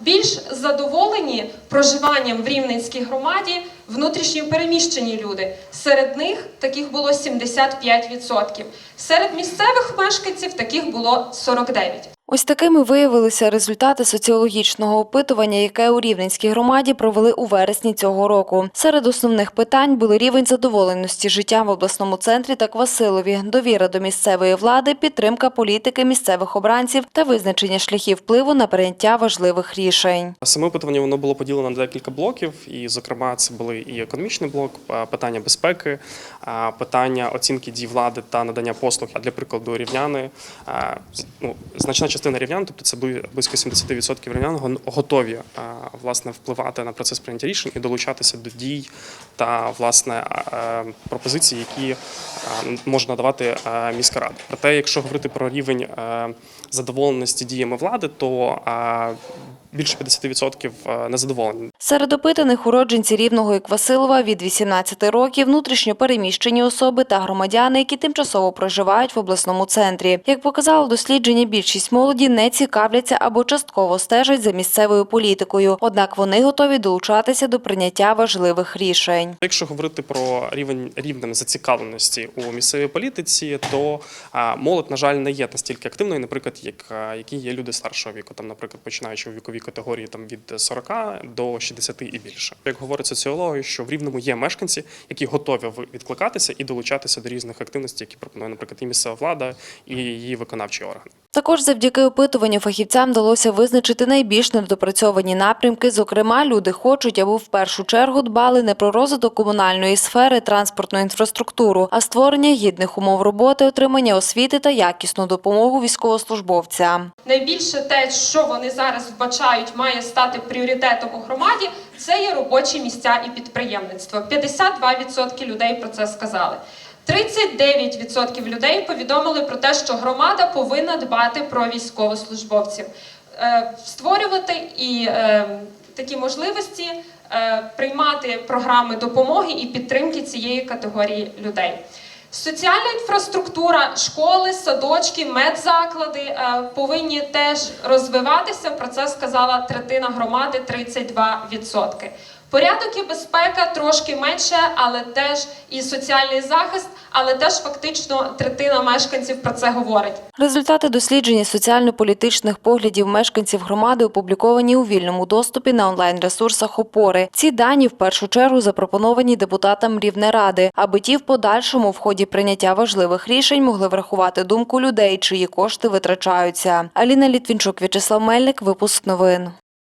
Більш задоволені проживанням в Рівненській громаді внутрішньо переміщені люди. Серед них таких було 75%. Серед місцевих мешканців таких було 49%. Ось такими виявилися результати соціологічного опитування, яке у Рівненській громаді провели у вересні цього року. Серед основних питань були рівень задоволеності життям в обласному центрі та Квасилові, довіра до місцевої влади, підтримка політики місцевих обранців та визначення шляхів впливу на прийняття важливих рішень. Саме опитування воно було поділено на декілька блоків, і, зокрема, це були і економічний блок, питання безпеки, питання оцінки дій влади та надання послуг. Для прикладу, рівняни ну, значна частина рівнян, тобто це бли- близько 70% рівнян, готові власне впливати на процес прийняття рішень і долучатися до дій та власне а, а, пропозицій, які може надавати міська рада. Проте, якщо говорити про рівень задоволеності діями влади, то більше 50% незадоволені. Серед опитаних уродженці Рівного і Квасилова від 18 років, внутрішньо переміщені особи та громадяни, які тимчасово проживають в обласному центрі. Як показало дослідження, більшість молоді не цікавляться або частково стежать за місцевою політикою. Однак вони готові долучатися до прийняття важливих рішень. Якщо говорити про рівень рівнем зацікавленості у місцевій політиці, то молодь, на жаль, не є настільки активною, наприклад, як які є люди старшого віку, там, наприклад, починаючи у віковій категорії там від 40 до 60 і більше. Як говорять соціологи, що в рівному є мешканці, які готові відкликатися і долучатися до різних активностей, які пропонує, наприклад, і місцева влада, і її виконавчі органи. Також завдяки опитуванню фахівцям вдалося визначити найбільш недопрацьовані напрямки. Зокрема, люди хочуть, аби в першу чергу дбали не про розвиток комунальної сфери, транспортну інфраструктуру, а створення гідних умов роботи, отримання освіти та якісну допомогу військовослужбовцям. Найбільше те, що вони зараз вбачають, має стати пріоритетом у громаді, це є робочі місця і підприємництво. 52% людей про це сказали. 39% людей повідомили про те, що громада повинна дбати про військовослужбовців, Е, створювати і е, такі можливості е, приймати програми допомоги і підтримки цієї категорії людей. Соціальна інфраструктура, школи, садочки, медзаклади е, повинні теж розвиватися. Про це сказала третина громади 32%. Порядок і безпека трошки менше, але теж і соціальний захист, але теж фактично третина мешканців про це говорить. Результати дослідження соціально-політичних поглядів мешканців громади опубліковані у вільному доступі на онлайн-ресурсах опори. Ці дані в першу чергу запропоновані депутатам Рівнеради, аби ті в подальшому в ході прийняття важливих рішень могли врахувати думку людей, чиї кошти витрачаються. Аліна Літвінчук, В'ячеслав Мельник, випуск новин.